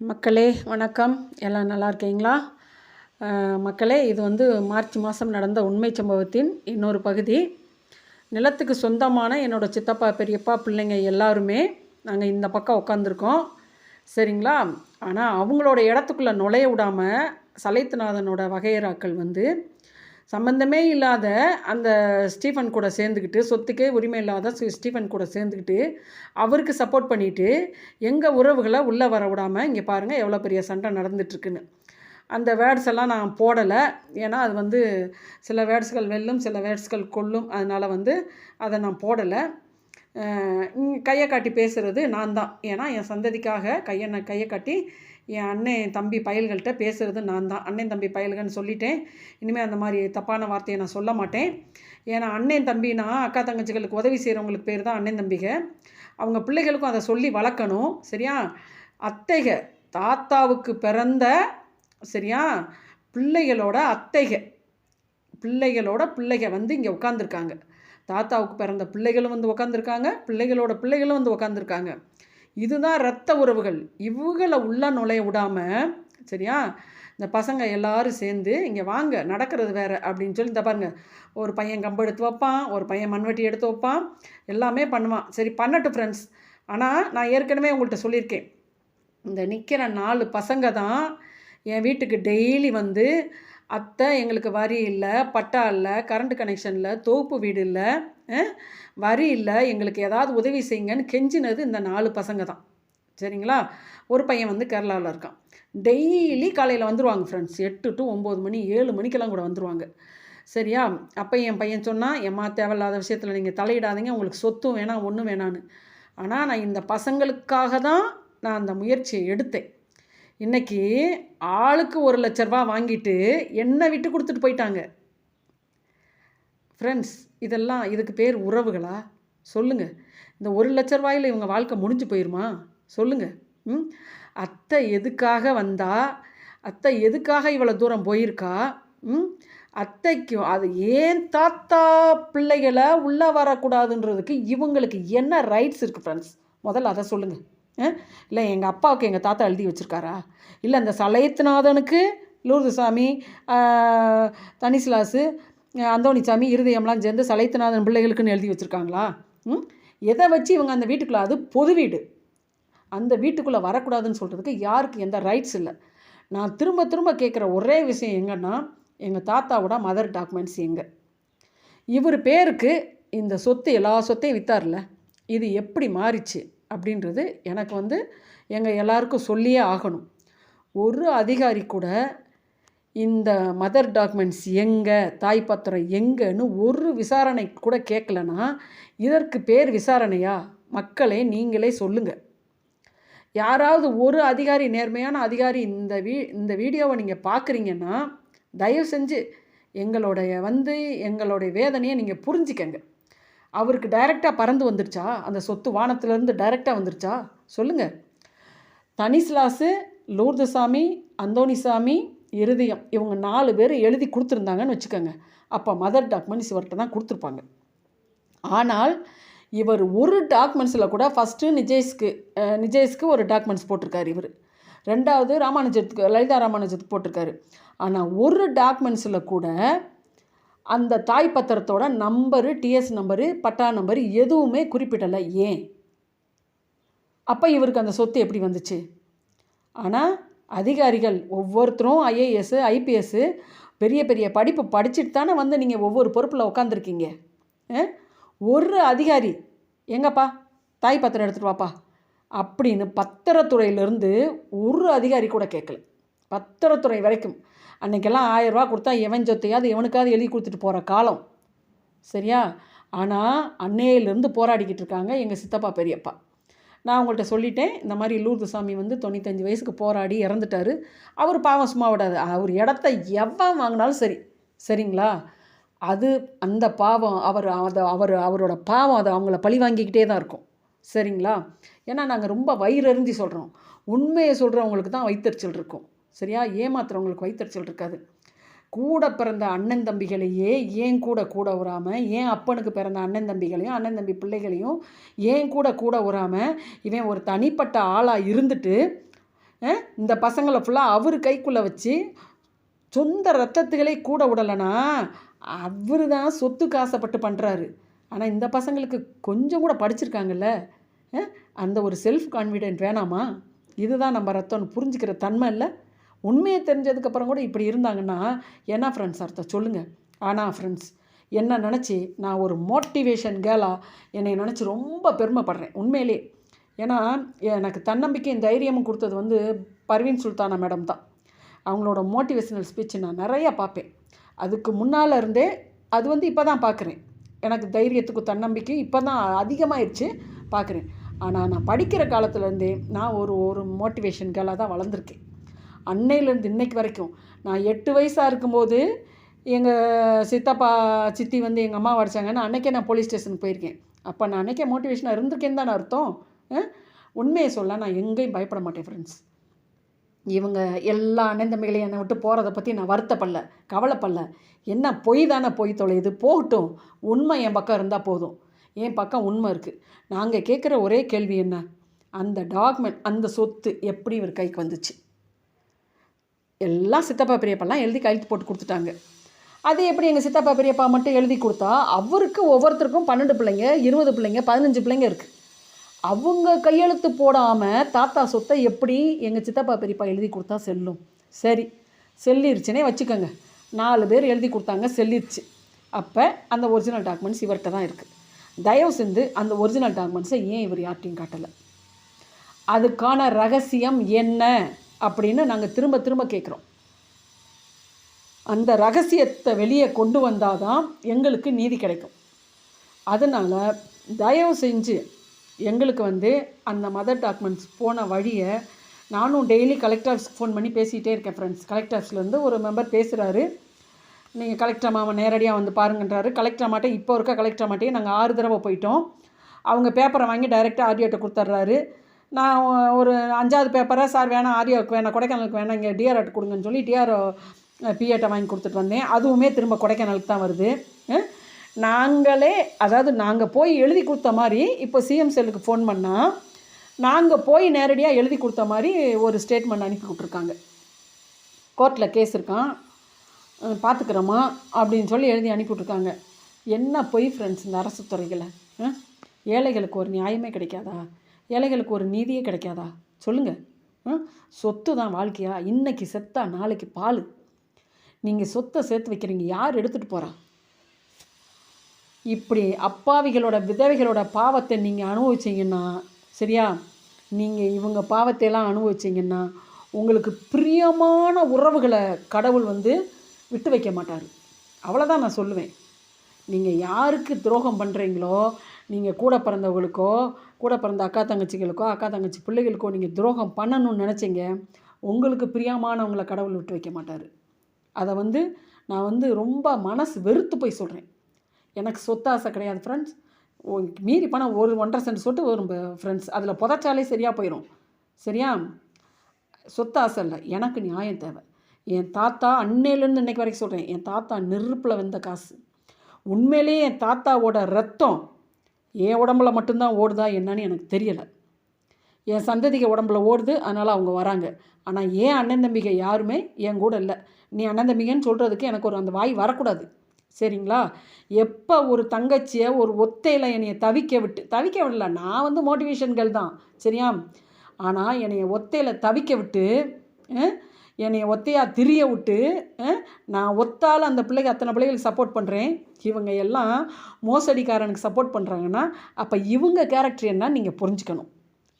மக்களே வணக்கம். எல்லாம் நல்லா இருக்கீங்களா? மக்களே இது வந்து மார்ச் மாதம் நடந்த உண்மை சம்பவத்தின் இன்னொரு பகுதி. நிலத்துக்கு சொந்தமான என்னோடய சித்தப்பா பெரியப்பா பிள்ளைங்க எல்லாருமே நாங்கள் இந்த பக்கம் உட்காந்துருக்கோம் சரிங்களா? ஆனால் அவங்களோட இடத்துக்குள்ளே நுழைய விடாமல் சலைத்துநாதனோட வகையறாக்கள் வந்து சம்மந்தமே இல்லாத அந்த ஸ்டீஃபன் கூட சேர்ந்துக்கிட்டு சொத்துக்கே உரிமை இல்லாத ஸ்டீ- ஸ்டீஃபன் கூட சேர்ந்துக்கிட்டு அவருக்கு சப்போர்ட் பண்ணிவிட்டு எங்கள் உறவுகளை உள்ளே வர விடாமல் இங்கே பாருங்கள் எவ்வளோ பெரிய சண்டை நடந்துட்டுருக்குன்னு. அந்த வேர்ட்ஸ் எல்லாம் நான் போடலை. ஏன்னா அது வந்து சில வேர்ட்ஸ்கள் வெல்லும் சில வேர்ட்ஸ்கள் கொல்லும். அதனால் வந்து அதை நான் போடலை. கையை காட்டி பேசுகிறது நான் தான். ஏன்னா என் சந்ததிக்காக கையை நான் கையை காட்டி என் அண்ணன் தம்பி பயல்கள்கிட்ட பேசுகிறது நான் தான். அண்ணன் தம்பி பயல்கள்னு சொல்லிட்டேன். இனிமேல் அந்த மாதிரி தப்பான வார்த்தையை நான் சொல்ல மாட்டேன். ஏன்னா அண்ணன் தம்பினா அக்கா தங்கச்சிகளுக்கு உதவி செய்கிறவங்களுக்கு பேர் தான் அண்ணன் தம்பிக. அவங்க பிள்ளைகளுக்கும் அதை சொல்லி வளர்க்கணும். சரியா? அத்தைக தாத்தாவுக்கு பிறந்த சரியா? பிள்ளைகளோட அத்தைக. பிள்ளைகளோட பிள்ளைக வந்து இங்கே உட்காந்துருக்காங்க தாத்தாவுக்கு பிறந்த பிள்ளைகளும் வந்து உட்காந்துருக்காங்க பிள்ளைகளோட பிள்ளைகளும் வந்து உட்காந்துருக்காங்க இதுதான் ரத்த உறவுகள். இவங்களை உள்ள நுழைய விடாமல் சரியா? இந்த பசங்க எல்லாரும் சேர்ந்து இங்கே வாங்க நடக்கிறது வேறு அப்படின்னு சொல்லி இந்த பாருங்கள் ஒரு பையன் கம்பு எடுத்து வைப்பான் ஒரு பையன் மண்வெட்டி எடுத்து வைப்பான் எல்லாமே பண்ணுவான். சரி பண்ணட்டும் ஃப்ரெண்ட்ஸ் ஆனால் நான் ஏற்கனவே உங்கள்கிட்ட சொல்லியிருக்கேன். இந்த நிற்கிற நாலு பசங்க தான் என் வீட்டுக்கு டெய்லி வந்து அத்தை எங்களுக்கு வரி இல்லை பட்டா இல்லை கரண்ட் கனெக்ஷன் இல்லை தோப்பு வீடு இல்லை வரி இல்லை எங்களுக்கு ஏதாவது உதவி செய்யுங்கன்னு கெஞ்சினது இந்த நாலு பசங்க தான் சரிங்களா? ஒரு பையன் வந்து கேரளாவில் இருக்கான். டெய்லி காலையில் வந்துடுவாங்க ஃப்ரெண்ட்ஸ் எட்டு டு ஒம்பது மணி ஏழு மணிக்கெல்லாம் கூட வந்துருவாங்க. சரியா? அப்போ என் பையன் சொன்னால் எம்மா தேவையில்லாத விஷயத்தில் நீங்கள் தலையிடாதீங்க. உங்களுக்கு சொத்தும் வேணாம் ஒன்றும் வேணான்னு. ஆனால் நான் இந்த பசங்களுக்காக தான் நான் அந்த முயற்சியை எடுத்தேன். இன்றைக்கி ஆளுக்கு ஒரு லட்ச ரூபா வாங்கிட்டு என்னை விட்டு கொடுத்துட்டு போயிட்டாங்க. ஃப்ரெண்ட்ஸ் இதெல்லாம் இதுக்கு பேர் உறவுகளா? சொல்லுங்கள் இந்த ஒரு லட்ச ரூபாயில் இவங்க வாழ்க்கை முடிஞ்சு போயிருமா? சொல்லுங்கள் ம்? அத்தை எதுக்காக வந்தா? அத்தை எதுக்காக இவ்வளோ தூரம் போயிருக்கா? ம்? அத்தைக்கும் அது ஏன் தாத்தா பிள்ளைகளை உள்ளே வரக்கூடாதுன்றதுக்கு இவங்களுக்கு என்ன ரைட்ஸ் இருக்குது ஃப்ரெண்ட்ஸ் முதல்ல அதை சொல்லுங்கள் இல்லை எங்கள் அப்பாவுக்கு எங்கள் தாத்தா எழுதி வச்சுருக்காரா? இல்லை அந்த சலையத்துநாதனுக்கு லூர்து சாமி தனிசிலாசு அந்தோணிசாமி இருதயம்லாம் சேர்ந்து சலைத்தநாதன் பிள்ளைகளுக்குன்னு எழுதி வச்சுருக்காங்களா? ம்? எதை வச்சு இவங்க அந்த வீட்டுக்குள்ளே அது பொது வீடு. அந்த வீட்டுக்குள்ளே வரக்கூடாதுன்னு சொல்கிறதுக்கு யாருக்கு எந்த ரைட்ஸ் இல்லை. நான் திரும்ப திரும்ப கேட்குற ஒரே விஷயம் எங்கன்னா எங்கள் தாத்தாவோட மதர் டாக்குமெண்ட்ஸ் எங்கே. இவர் பேருக்கு இந்த சொத்து எல்லா சொத்தையும் வித்தார்ல. இது எப்படி மாறிச்சு அப்படின்றது எனக்கு வந்து எங்கள் எல்லாருக்கும் சொல்லியே ஆகணும். ஒரு அதிகாரி கூட இந்த மதர் டாக்குமெண்ட்ஸ் எங்கே தாய் பத்திரம் எங்கேன்னு ஒரு விசாரணை கூட கேட்கலன்னா இதற்கு பேர் விசாரணையா? மக்களே நீங்களே சொல்லுங்கள் யாராவது ஒரு அதிகாரி நேர்மையான அதிகாரி இந்த வீ இந்த வீடியோவை நீங்கள் பார்க்குறீங்கன்னா தயவு செஞ்சு எங்களுடைய வந்து எங்களுடைய வேதனையை நீங்கள் புரிஞ்சிக்கங்க. அவருக்கு டைரெக்டாக பறந்து வந்துருச்சா? அந்த சொத்து வானத்துலேருந்து டைரெக்டாக வந்துருச்சா? சொல்லுங்கள் தனிஸ்லாஸு லூர்துசாமி அந்தோனிசாமி இருதயம். இவங்க நாலு பேர் எழுதி கொடுத்துருந்தாங்கன்னு வச்சுக்கோங்க. அப்போ மதர் டாக்குமெண்ட்ஸ் இவர்கிட்ட தான் கொடுத்துருப்பாங்க. ஆனால் இவர் ஒரு டாக்குமெண்ட்ஸில் கூட ஃபஸ்ட்டு நிஜேஷ்க்கு நிஜேஷ்க்கு ஒரு டாக்குமெண்ட்ஸ் போட்டிருக்காரு இவர். ரெண்டாவது ராமானுஜத்துக்கு லலிதா ராமானுஜத்துக்கு போட்டிருக்காரு. ஆனால் ஒரு டாக்குமெண்ட்ஸில் கூட அந்த தாய் பத்திரத்தோட number TS number patta number எதுவுமே குறிப்பிடலை. ஏன்? அப்போ இவருக்கு அந்த சொத்து எப்படி வந்துச்சு? ஆனால் அதிகாரிகள் ஒவ்வொருத்தரும் ஐஏஎஸ்ஸு ஐபிஎஸ்ஸு பெரிய பெரிய படிப்பு படிச்சுட்டு தானே வந்து நீங்கள் ஒவ்வொரு பொறுப்பில் உட்காந்துருக்கீங்க ஒரு அதிகாரி எங்கப்பா? தாய் பத்திரம் எடுத்துகிட்டு வாப்பா. அப்படின்னு பத்திரத்துறையிலேருந்து ஒரு அதிகாரி கூட கேட்கல. பத்திரத்துறை வரைக்கும். அன்னைக்கெல்லாம் ஆயிரம் ரூபா கொடுத்தா எவன் சொத்தையாவது எவனுக்காவது எழுதி கொடுத்துட்டு போகிற காலம். சரியா? ஆனால் அன்னையிலேருந்து போராடிக்கிட்டு இருக்காங்க எங்கள் சித்தப்பா பெரியப்பா. நான் உங்கள்கிட்ட சொல்லிட்டேன் இந்த மாதிரி லூர்து சாமி வந்து தொண்ணூத்தஞ்சு வயசுக்கு போராடி இறந்துட்டாரு. அவர் பாவம் சும்மா விடாது. அவர் இடத்த எவ்வளோ வாங்கினாலும் சரி சரிங்களா? அது அந்த பாவம் அவர் அதை அவர் அவரோட பாவம் அதை அவங்கள பழி வாங்கிக்கிட்டே தான் இருக்கும். சரிங்களா? ஏன்னா நாங்கள் ரொம்ப வயிறறிஞ்சி சொல்கிறோம் உண்மையை சொல்கிறவங்களுக்கு தான் வைத்தறிச்சல் இருக்கும். சரியா? ஏமாத்துறவங்களுக்கு வைத்தறிச்சல் இருக்காது. கூட பிறந்த அண்ணன் தம்பிகளையே ஏன் கூட கூட உறாமல் ஏன் அப்பனுக்கு பிறந்த அண்ணன் தம்பிகளையும் அண்ணன் தம்பி பிள்ளைகளையும் ஏன் கூட கூட உறாமல் இவன் ஒரு தனிப்பட்ட ஆளாக இருந்துட்டு இந்த பசங்களை ஃபுல்லாக அவர் கைக்குள்ளே வச்சு சொந்த ரத்தத்துகளே கூட விடலைன்னா அவர் தான் சொத்துக்கு ஆசைப்பட்டு பண்ணுறாரு ஆனால் இந்த பசங்களுக்கு கொஞ்சம் கூட படிச்சிருக்காங்கல்ல அந்த ஒரு செல்ஃப் கான்ஃபிடென்ட் வேணாமா? இதுதான் நம்ம ரத்தம்னு புரிஞ்சுக்கிற தன்மை இல்லை? உண்மையை தெரிஞ்சதுக்கப்புறம் கூட இப்படி இருந்தாங்கன்னா என்ன ஃப்ரெண்ட்ஸ் அர்த்தம்? சொல்லுங்கள் ஆனால் ஃப்ரெண்ட்ஸ் என்ன நினச்சி நான் ஒரு மோட்டிவேஷன் கேலாக என்னை நினச்சி ரொம்ப பெருமைப்படுறேன் உண்மையிலே. ஏன்னா எனக்கு தன்னம்பிக்கையும் தைரியமும் கொடுத்தது வந்து பர்வீன் சுல்தானா மேடம் தான். அவங்களோட மோட்டிவேஷனல் ஸ்பீச் நான் நிறையா பார்ப்பேன். அதுக்கு முன்னால் இருந்தே அது வந்து இப்போ தான் பார்க்குறேன். எனக்கு தைரியத்துக்கும் தன்னம்பிக்கையும் இப்போ தான் அதிகமாகிடுச்சு பார்க்குறேன். ஆனால் நான் படிக்கிற காலத்துலேருந்தே நான் ஒரு ஒரு மோட்டிவேஷன் கேலாக தான் வளர்ந்துருக்கேன். அன்னையிலேருந்து இன்னைக்கு வரைக்கும். நான் எட்டு வயசாக இருக்கும்போது எங்கள் சித்தப்பா சித்தி வந்து எங்கள் அம்மா அடிச்சாங்கன்னா அன்றைக்கே நான் போலீஸ் ஸ்டேஷனுக்கு போயிருக்கேன். அப்போ நான் அன்னைக்கே மோட்டிவேஷனாக இருந்திருக்கேன்னு தானே அர்த்தம்? உண்மையை சொல்ல நான் எங்கேயும் பயப்பட மாட்டேன் ஃப்ரெண்ட்ஸ் இவங்க எல்லா அண்ணன் தம்பிகளையும் என்னை விட்டு போகிறத பற்றி நான் வருத்தப்படல கவலைப்படல. என்ன பொய் தானே பொய் தொலையுது போகட்டும். உண்மை என் பக்கம் இருந்தால் போதும். என் பக்கம் உண்மை இருக்குது நாங்கள் கேட்குற ஒரே கேள்வி என்ன? அந்த டாக்குமெண்ட் அந்த சொத்து எப்படி இவர் கைக்கு வந்துச்சு? எல்லாம் சித்தப்பா பெரியப்பாலாம் எழுதி கையெழுத்து போட்டு கொடுத்துட்டாங்க. அது எப்படி எங்கள் சித்தப்பா பெரியப்பா மட்டும் எழுதி கொடுத்தா அவருக்கு ஒவ்வொருத்தருக்கும் பன்னெண்டு பிள்ளைங்க இருபது பிள்ளைங்க பதினஞ்சு பிள்ளைங்க இருக்குது அவங்க கையெழுத்து போடாமல் தாத்தா சொத்தை எப்படி எங்கள் சித்தப்பா பெரியப்பா எழுதி கொடுத்தா செல்லும்? சரி செல்லிருச்சுனே வச்சுக்கோங்க. நாலு பேர் எழுதி கொடுத்தாங்க செல்லிருச்சு. அப்போ அந்த ஒரிஜினல் டாக்குமெண்ட்ஸ் இவர்கிட்ட தான் இருக்குது தயவு செஞ்சு அந்த ஒரிஜினல் டாக்குமெண்ட்ஸை ஏன் இவர் யார்ட்டையும் காட்டலை? அதுக்கான ரகசியம் என்ன? அப்படின்னு நாங்கள் திரும்ப திரும்ப கேட்குறோம் அந்த ரகசியத்தை வெளியே கொண்டு வந்தால் தான் எங்களுக்கு நீதி கிடைக்கும். அதனால் தயவு செஞ்சு எங்களுக்கு வந்து அந்த மதர் டாக்குமெண்ட்ஸ் போன வழியை நானும் டெய்லி கலெக்டர் ஆஃபீஸ்க்கு ஃபோன் பண்ணி பேசிகிட்டே இருக்கேன் ஃப்ரெண்ட்ஸ் கலெக்டர்ஸ்லேருந்து ஒரு மெம்பர் பேசுகிறாரு நீங்கள் கலெக்டர் மாமா நேரடியாக வந்து பாருங்கன்றாரு. கலெக்டர் மாட்டே இப்போ இருக்க கலெக்டர் மாட்டேயே நாங்கள் ஆறு தடவை போயிட்டோம். அவங்க பேப்பரை வாங்கி டைரெக்டாக ஆர்டிஓட்ட கொடுத்துட்றாரு நான் ஒரு அஞ்சாவது பேப்பரை சார் வேணாம் ஆரியாவுக்கு வேணாம் கொடைக்கானலுக்கு வேணாம் இங்கே டிஆர்ஓட்டு கொடுங்கன்னு சொல்லி டிஆர்ஓ பிஏட்டை வாங்கி கொடுத்துட்டு வந்தேன். அதுவுமே திரும்ப கொடைக்கானலுக்கு தான் வருது. நாங்களே அதாவது நாங்கள் போய் எழுதி கொடுத்த மாதிரி இப்போ சிஎம் செல்லுக்கு ஃபோன் பண்ணால் நாங்கள் போய் நேரடியாக எழுதி கொடுத்த மாதிரி ஒரு ஸ்டேட்மெண்ட் அனுப்பி விட்ருக்காங்க கோர்ட்டில் கேஸ் இருக்கான். பார்த்துக்கிறோமா அப்படின்னு சொல்லி எழுதி அனுப்பி விட்ருக்காங்க என்ன பொய் ஃப்ரெண்ட்ஸ் இந்த அரசு துறைகளை ஏழைகளுக்கு ஒரு நியாயமே கிடைக்காதா? ஏழைகளுக்கு ஒரு நீதியே கிடைக்காதா? சொல்லுங்கள் சொத்து தான் வாழ்க்கையா? இன்னைக்கு செத்தா நாளைக்கு பால். நீங்கள் சொத்தை சேர்த்து வைக்கிறீங்க. யார் எடுத்துகிட்டு போகிறா இப்படி அப்பாவிகளோட விதவைகளோட பாவத்தை நீங்கள் அனுபவிச்சீங்கன்னா சரியா? நீங்கள் இவங்க பாவத்தையெல்லாம் அனுபவிச்சீங்கன்னா உங்களுக்கு பிரியமான உறவுகளை கடவுள் வந்து விட்டு வைக்க மாட்டார். அவ்வளோதான் நான் சொல்லுவேன். நீங்கள் யாருக்கு துரோகம் பண்ணுறீங்களோ நீங்கள் கூட பிறந்தவங்களுக்கோ கூட பிறந்த அக்கா தங்கச்சிகளுக்கோ அக்கா தங்கச்சி பிள்ளைகளுக்கோ நீங்கள் துரோகம் பண்ணணும்னு நினச்சிங்க உங்களுக்கு பிரியமானவங்களை கடவுள் விட்டு வைக்க மாட்டார். அதை வந்து நான் வந்து ரொம்ப மனசு வெறுத்து போய் சொல்கிறேன் எனக்கு சொத்தாசை கிடையாது ஃப்ரெண்ட்ஸ் மீறி பணம் ஒரு ஒன்றரை சென்ட் சொட்டு வரும் ஃப்ரெண்ட்ஸ் அதில் புதைச்சாலே சரியாக போயிடும் சரியா? சொத்து ஆசை இல்லை. எனக்கு நியாயம் தேவை. என் தாத்தா அன்னையிலேருந்து இன்னைக்கு வரைக்கும் சொல்கிறேன் என் தாத்தா நெருப்பில் வந்த காசு. உண்மையிலேயே என் தாத்தாவோட ரத்தம் என் உடம்புல மட்டும்தான் ஓடுதா என்னன்னு எனக்கு தெரியலை. என் சந்ததிக்கு உடம்புல ஓடுது அதனால் அவங்க வராங்க. ஆனால் ஏன் அண்ணன் தம்பிகை யாருமே என் கூட இல்லை. நீ அண்ணன் தம்பிகன்னு சொல்கிறதுக்கு எனக்கு ஒரு அந்த வாய் வரக்கூடாது. சரிங்களா? எப்போ ஒரு தங்கச்சியை ஒரு ஒத்தையில் என்னையை தவிக்க விட்டு தவிக்க விடல நான் வந்து மோட்டிவேஷன்கள் தான். சரியா? ஆனால் என்னைய ஒத்தையில் தவிக்க விட்டு என்னை ஒத்தையாக திரிய விட்டு நான் ஒத்தால் அந்த பிள்ளைக்கு அத்தனை பிள்ளைகளுக்கு சப்போர்ட் பண்ணுறேன் இவங்க எல்லாம் மோசடிக்காரனுக்கு சப்போர்ட் பண்ணுறாங்கன்னா அப்போ இவங்க கேரக்டர் என்ன நீங்கள் புரிஞ்சுக்கணும்.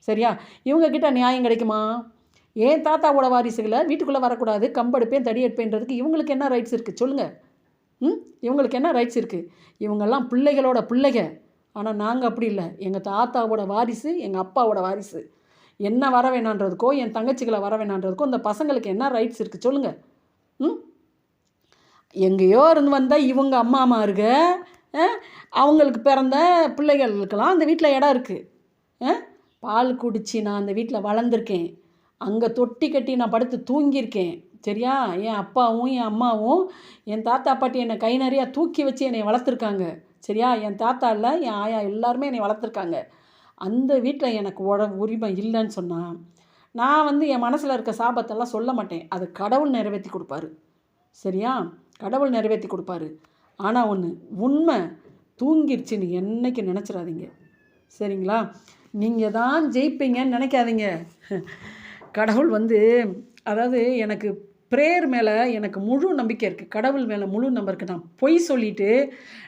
சரியா? இவங்கக்கிட்ட நியாயம் கிடைக்குமா? ஏன் தாத்தாவோட வாரிசுகளை வீட்டுக்குள்ளே வரக்கூடாது கம்பெடுப்பேன் தடி எடுப்பேன்றதுக்கு இவங்களுக்கு என்ன ரைட்ஸ் இருக்குது சொல்லுங்கள் ம்? இவங்களுக்கு என்ன ரைட்ஸ் இருக்குது இவங்கெல்லாம் பிள்ளைகளோட பிள்ளைக. ஆனால் நாங்கள் அப்படி இல்லை. எங்கள் தாத்தாவோட வாரிசு எங்கள் அப்பாவோட வாரிசு. என்ன வர வேணான்றதுக்கோ என் தங்கச்சிகளை வர வேணான்றதுக்கோ இந்த பசங்களுக்கு என்ன ரைட்ஸ் இருக்குது சொல்லுங்கள் ம்? எங்கேயோ இருந்து வந்தால் இவங்க அம்மா அம்மா இருக்க அவங்களுக்கு பிறந்த பிள்ளைகளுக்கெல்லாம் அந்த வீட்டில் இடம் இருக்குது பால் குடித்து நான் அந்த வீட்டில் வளர்ந்துருக்கேன். அங்கே தொட்டி கட்டி நான் படுத்து தூங்கியிருக்கேன். சரியா? என் அப்பாவும் என் அம்மாவும் என் தாத்தா பாட்டி என்னை கை நிறையா தூக்கி வச்சு என்னை வளர்த்துருக்காங்க. சரியா? என் தாத்தா இல்லை என் ஆயா எல்லாருமே என்னை வளர்த்துருக்காங்க. அந்த வீட்டில் எனக்கு உட உரிமை இல்லைன்னு சொன்னால் நான் வந்து என் மனசில் இருக்க சாபத்தெல்லாம் சொல்ல மாட்டேன். அது கடவுள் நிறைவேற்றி கொடுப்பாரு. சரியா? கடவுள் நிறைவேற்றி கொடுப்பாரு. ஆனால் ஒன்று உண்மை தூங்கிருச்சுன்னு என்னைக்கு நினச்சிடாதீங்க. சரிங்களா? நீங்கள் தான் ஜெயிப்பீங்கன்னு நினைக்காதீங்க. கடவுள் வந்து அதாவது எனக்கு ப்ரேயர் மேலே எனக்கு முழு நம்பிக்கை இருக்குது கடவுள் மேலே முழு நம்பர் இருக்குது நான் பொய் சொல்லிவிட்டு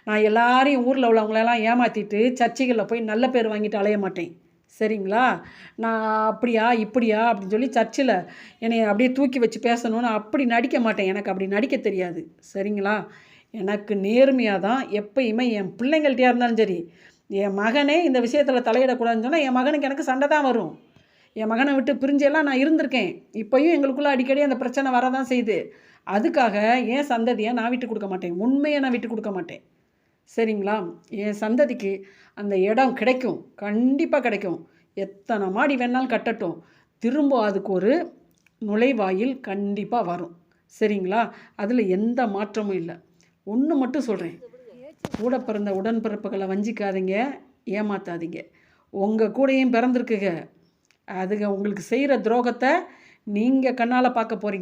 நான் எல்லாரையும் ஊரில் உள்ளவங்களெல்லாம் ஏமாற்றிட்டு சர்ச்சைகளில் போய் நல்ல பேர் வாங்கிட்டு அலைய மாட்டேன். சரிங்களா? நான் அப்படியா இப்படியா அப்படின்னு சொல்லி சர்ச்சில் என்னை அப்படியே தூக்கி வச்சு பேசணும்னு அப்படி நடிக்க மாட்டேன். எனக்கு அப்படி நடிக்க தெரியாது. சரிங்களா? எனக்கு நேர்மையாக தான் எப்பயுமே என் பிள்ளைங்கள்ட்டையாக இருந்தாலும் சரி என் மகனே இந்த விஷயத்தில் தலையிடக்கூடாதுன்னு சொன்னால் என் மகனுக்கு எனக்கு சண்டை தான் வரும். என் மகனை விட்டு பிரிஞ்செல்லாம் நான் இருந்திருக்கேன். இப்போயும் எங்களுக்குள்ளே அடிக்கடி அந்த பிரச்சனை வரதான் செய்யுது. அதுக்காக என் சந்ததியை நான் விட்டு கொடுக்க மாட்டேன். உண்மையை நான் விட்டு கொடுக்க மாட்டேன். சரிங்களா? என் சந்ததிக்கு அந்த இடம் கிடைக்கும். கண்டிப்பாக கிடைக்கும். எத்தனை மாடி வேணாலும் கட்டட்டும். திரும்ப அதுக்கு ஒரு நுழைவாயில் கண்டிப்பாக வரும். சரிங்களா? அதில் எந்த மாற்றமும் இல்லை. ஒன்று மட்டும் சொல்கிறேன் கூட பிறந்த உடன்பிறப்புகளை வஞ்சிக்காதீங்க. ஏமாத்தாதீங்க. உங்கள் கூடயும் பிறந்திருக்குங்க. அதுங்க உங்களுக்கு செய்கிற துரோகத்தை நீங்கள் கண்ணால் பார்க்க போகிறீங்க